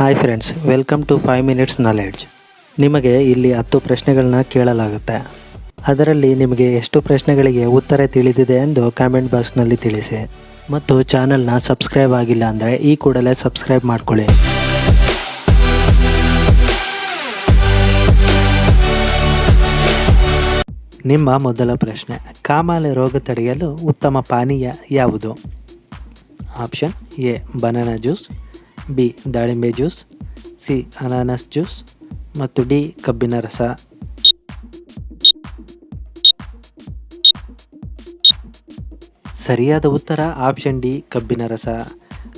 Hi friends welcome to five minutes knowledge ನಿಮಗೆ ಇಲ್ಲಿ ಹತ್ತು ಪ್ರಶ್ನೆಗಳನ್ನ ಕೇಳಲಾಗುತ್ತೆ. ಅದರಲ್ಲಿ ನಿಮಗೆ ಎಷ್ಟು ಪ್ರಶ್ನೆಗಳಿಗೆ ಉತ್ತರ ತಿಳಿದಿದೆ ಎಂದು ಕಾಮೆಂಟ್ ಬಾಕ್ಸ್ನಲ್ಲಿ ತಿಳಿಸಿ. ಮತ್ತು ಚಾನಲ್ನ ಸಬ್ಸ್ಕ್ರೈಬ್ ಆಗಿಲ್ಲ ಅಂದರೆ ಈ ಕೂಡಲೇ ಸಬ್ಸ್ಕ್ರೈಬ್ ಮಾಡ್ಕೊಳ್ಳಿ. ನಿಮ್ಮ ಮೊದಲ ಪ್ರಶ್ನೆ, ಕಾಮಾಲೆ ರೋಗ ತಡೆಯಲು ಉತ್ತಮ ಪಾನೀಯ ಯಾವುದು? Option A banana juice B, ದಾಳಿಂಬೆ ಜ್ಯೂಸ್, ಸಿ, ಅನಾನಸ್ ಜ್ಯೂಸ್ ಮತ್ತು ಡಿ, ಕಬ್ಬಿನ ರಸ. ಸರಿಯಾದ ಉತ್ತರ ಆಪ್ಷನ್ ಡಿ, ಕಬ್ಬಿನ ರಸ.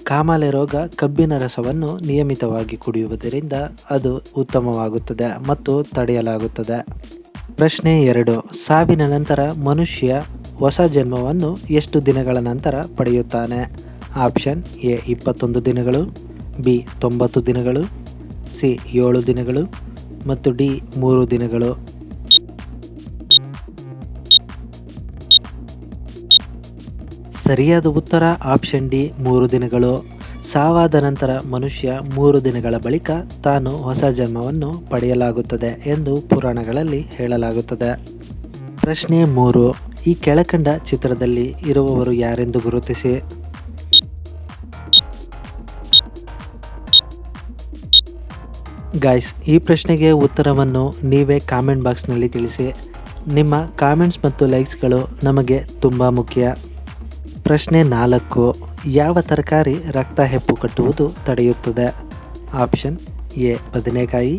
ಕಾಮಾಲೆ ರೋಗ ಕಬ್ಬಿನ ರಸವನ್ನು ನಿಯಮಿತವಾಗಿ ಕುಡಿಯುವುದರಿಂದ ಅದು ಉತ್ತಮವಾಗುತ್ತದೆ ಮತ್ತು ತಡೆಯಲಾಗುತ್ತದೆ. ಪ್ರಶ್ನೆ ಎರಡು, ಸಾವಿನ ನಂತರ ಮನುಷ್ಯ ಹೊಸ ಜನ್ಮವನ್ನು ಎಷ್ಟು ದಿನಗಳ ನಂತರ ಪಡೆಯುತ್ತಾನೆ? ಆಪ್ಷನ್ ಎ, ಇಪ್ಪತ್ತೊಂದು ದಿನಗಳು. ಬಿ ತೊಂಬತ್ತು ದಿನಗಳು, ಸಿ ಏಳು ದಿನಗಳು ಮತ್ತು ಡಿ ಮೂರು ದಿನಗಳು. ಸರಿಯಾದ ಉತ್ತರ ಆಪ್ಷನ್ ಡಿ ಮೂರು ದಿನಗಳು. ಸಾವಾದ ನಂತರ ಮನುಷ್ಯ ಮೂರು ದಿನಗಳ ಬಳಿಕ ತಾನು ಹೊಸ ಜನ್ಮವನ್ನು ಪಡೆಯಲಾಗುತ್ತದೆ ಎಂದು ಪುರಾಣಗಳಲ್ಲಿ ಹೇಳಲಾಗುತ್ತದೆ. ಪ್ರಶ್ನೆ ಮೂರು. ಈ ಕೆಳಕಂಡ ಚಿತ್ರದಲ್ಲಿ ಇರುವವರು ಯಾರೆಂದು ಗುರುತಿಸಿ. ಗಾಯ್ಸ್ ಈ ಪ್ರಶ್ನೆಗೆ ಉತ್ತರವನ್ನು ನೀವೇ ಕಾಮೆಂಟ್ ಬಾಕ್ಸ್ನಲ್ಲಿ ತಿಳಿಸಿ. ನಿಮ್ಮ ಕಾಮೆಂಟ್ಸ್ ಮತ್ತು ಲೈಕ್ಸ್ಗಳು ನಮಗೆ ತುಂಬ ಮುಖ್ಯ. ಪ್ರಶ್ನೆ ನಾಲ್ಕು, ಯಾವ ತರಕಾರಿ ರಕ್ತ ಹೆಪ್ಪು ಕಟ್ಟುವುದು ತಡೆಯುತ್ತದೆ? ಆಪ್ಷನ್ ಎ ಬದನೆಕಾಯಿ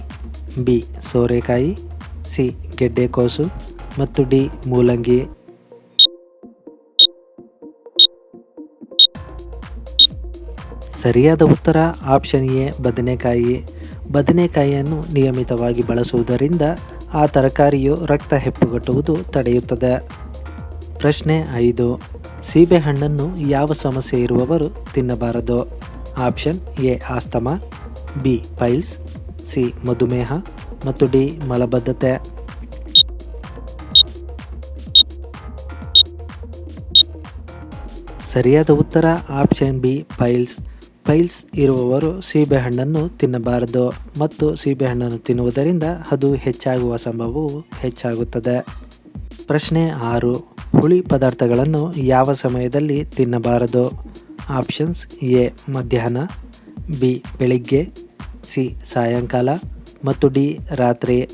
ಬಿ ಸೋರೆಕಾಯಿ ಸಿ ಗೆಡ್ಡೆಕೋಸು ಮತ್ತು ಡಿ ಮೂಲಂಗಿ. ಸರಿಯಾದ ಉತ್ತರ ಆಪ್ಷನ್ ಎ ಬದನೆಕಾಯಿ. ಬದನೆಕಾಯಿಯನ್ನು ನಿಯಮಿತವಾಗಿ ಬಳಸುವುದರಿಂದ ಆ ತರಕಾರಿಯು ರಕ್ತ ಹೆಪ್ಪುಗಟ್ಟುವುದು ತಡೆಯುತ್ತದೆ. ಪ್ರಶ್ನೆ ಐದು. ಸೀಬೆಹಣ್ಣನ್ನು ಯಾವ ಸಮಸ್ಯೆ ಇರುವವರು ತಿನ್ನಬಾರದು? Option A, asthma, B, piles, C, ಮಧುಮೇಹ ಮತ್ತು ಡಿ, ಮಲಬದ್ಧತೆ. ಸರಿಯಾದ ಉತ್ತರ ಆಪ್ಷನ್ ಬಿ, ಪೈಲ್ಸ್. ಪೈಲ್ಸ್ ಇರುವವರು ಸೀಬೆಹಣ್ಣನ್ನು ತಿನ್ನಬಾರದು ಮತ್ತು ಸೀಬೆಹಣ್ಣನ್ನು ತಿನ್ನುವುದರಿಂದ ಅದು ಹೆಚ್ಚಾಗುವ ಸಂಭವವು ಹೆಚ್ಚಾಗುತ್ತದೆ. ಪ್ರಶ್ನೆ ಆರು, ಹುಳಿ ಪದಾರ್ಥಗಳನ್ನು ಯಾವ ಸಮಯದಲ್ಲಿ ತಿನ್ನಬಾರದು? ಆಪ್ಷನ್ಸ್ ಎ, ಮಧ್ಯಾಹ್ನ, ಬಿ, ಬೆಳಿಗ್ಗೆ, ಸಿ, ಸಾಯಂಕಾಲ ಮತ್ತು ಡಿ, ರಾತ್ರಿ.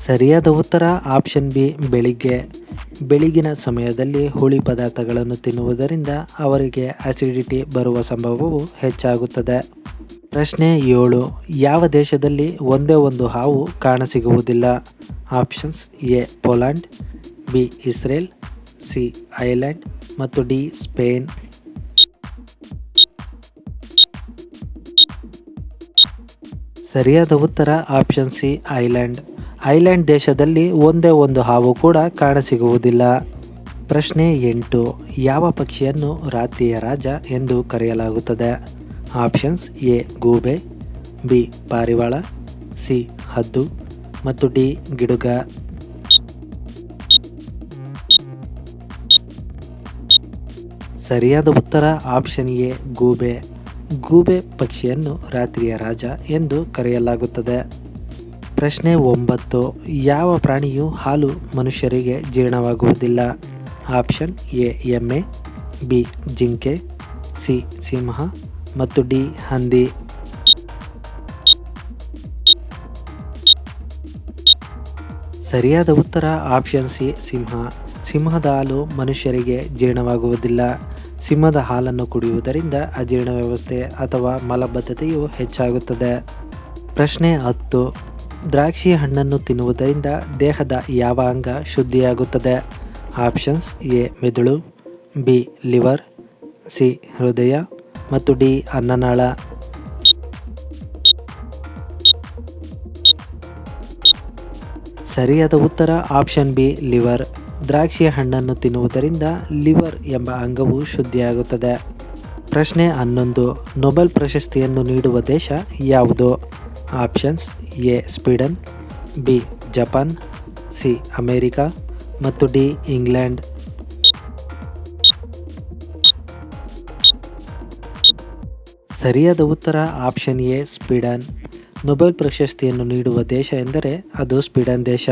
ಸರಿಯಾದ ಉತ್ತರ ಆಪ್ಷನ್ ಬಿ, ಬೆಳಿಗ್ಗೆ. ಬೆಳಗಿನ ಸಮಯದಲ್ಲಿ ಹುಳಿ ಪದಾರ್ಥಗಳನ್ನು ತಿನ್ನುವುದರಿಂದ ಅವರಿಗೆ ಅಸಿಡಿಟಿ ಬರುವ ಸಂಭವವು ಹೆಚ್ಚಾಗುತ್ತದೆ. ಪ್ರಶ್ನೆ ಏಳು, ಯಾವ ದೇಶದಲ್ಲಿ ಒಂದೇ ಒಂದು ಹಾವು ಕಾಣಸಿಗುವುದಿಲ್ಲ? Options A, Poland, B, Israel, C Ireland ಮತ್ತು ಡಿ, ಸ್ಪೇನ್. ಸರಿಯಾದ ಉತ್ತರ ಆಪ್ಷನ್ ಸಿ ಐಲ್ಯಾಂಡ್ ಐಲ್ಯಾಂಡ್ ದೇಶದಲ್ಲಿ ಒಂದೇ ಒಂದು ಹಾವು ಕೂಡ ಕಾಣಸಿಗುವುದಿಲ್ಲ. ಪ್ರಶ್ನೆ ಎಂಟು, ಯಾವ ಪಕ್ಷಿಯನ್ನು ರಾತ್ರಿಯ ರಾಜ ಎಂದು ಕರೆಯಲಾಗುತ್ತದೆ? ಆಪ್ಷನ್ಸ್ ಎ, ಗೂಬೆ, ಬಿ, ಪಾರಿವಾಳ, ಸಿ, ಹದ್ದು ಮತ್ತು ಡಿ, ಗಿಡುಗ. ಸರಿಯಾದ ಉತ್ತರ ಆಪ್ಷನ್ ಎ, ಗೂಬೆ. ಗೂಬೆ ಪಕ್ಷಿಯನ್ನು ರಾತ್ರಿಯ ರಾಜ ಎಂದು ಕರೆಯಲಾಗುತ್ತದೆ. ಪ್ರಶ್ನೆ ಒಂಬತ್ತು, ಯಾವ ಪ್ರಾಣಿಯು ಹಾಲು ಮನುಷ್ಯರಿಗೆ ಜೀರ್ಣವಾಗುವುದಿಲ್ಲ? ಆಪ್ಷನ್ ಎ, ಎಮ್ಮೆ, ಬಿ, ಜಿಂಕೆ, ಸಿ, ಸಿಂಹ ಮತ್ತು ಡಿ, ಹಂದಿ. ಸರಿಯಾದ ಉತ್ತರ ಆಪ್ಷನ್ ಸಿ, ಸಿಂಹ. ಸಿಂಹದ ಹಾಲು ಮನುಷ್ಯರಿಗೆ ಜೀರ್ಣವಾಗುವುದಿಲ್ಲ. ಸಿಂಹದ ಹಾಲನ್ನು ಕುಡಿಯುವುದರಿಂದ ಅಜೀರ್ಣ ವ್ಯವಸ್ಥೆ ಅಥವಾ ಮಲಬದ್ಧತೆಯು ಹೆಚ್ಚಾಗುತ್ತದೆ. ಪ್ರಶ್ನೆ ಹತ್ತು ದ್ರಾಕ್ಷಿ ಹಣ್ಣನ್ನು ತಿನ್ನುವುದರಿಂದ ದೇಹದ ಯಾವ ಅಂಗ ಶುದ್ಧಿಯಾಗುತ್ತದೆ? ಆಪ್ಷನ್ಸ್ ಎ, ಮೆದುಳು, ಬಿ, ಲಿವರ್, ಸಿ, ಹೃದಯ ಮತ್ತು ಡಿ, ಅನ್ನನಾಳ. ಸರಿಯಾದ ಉತ್ತರ ಆಪ್ಷನ್ ಬಿ, ಲಿವರ್. ದ್ರಾಕ್ಷಿಯ ಹಣ್ಣನ್ನು ತಿನ್ನುವುದರಿಂದ ಲಿವರ್ ಎಂಬ ಅಂಗವು ಶುದ್ಧಿಯಾಗುತ್ತದೆ. ಪ್ರಶ್ನೆ ಹನ್ನೊಂದು. ನೊಬೆಲ್ ಪ್ರಶಸ್ತಿಯನ್ನು ನೀಡುವ ದೇಶ ಯಾವುದು? Options A, Sweden, B, Japan, C, America, ಮತ್ತು ಡಿ, ಇಂಗ್ಲೆಂಡ್. ಸರಿಯಾದ ಉತ್ತರ ಆಪ್ಷನ್ ಎ, ಸ್ವೀಡನ್. ನೊಬೆಲ್ ಪ್ರಶಸ್ತಿಯನ್ನು ನೀಡುವ ದೇಶ ಎಂದರೆ ಅದು ಸ್ವೀಡನ್ ದೇಶ.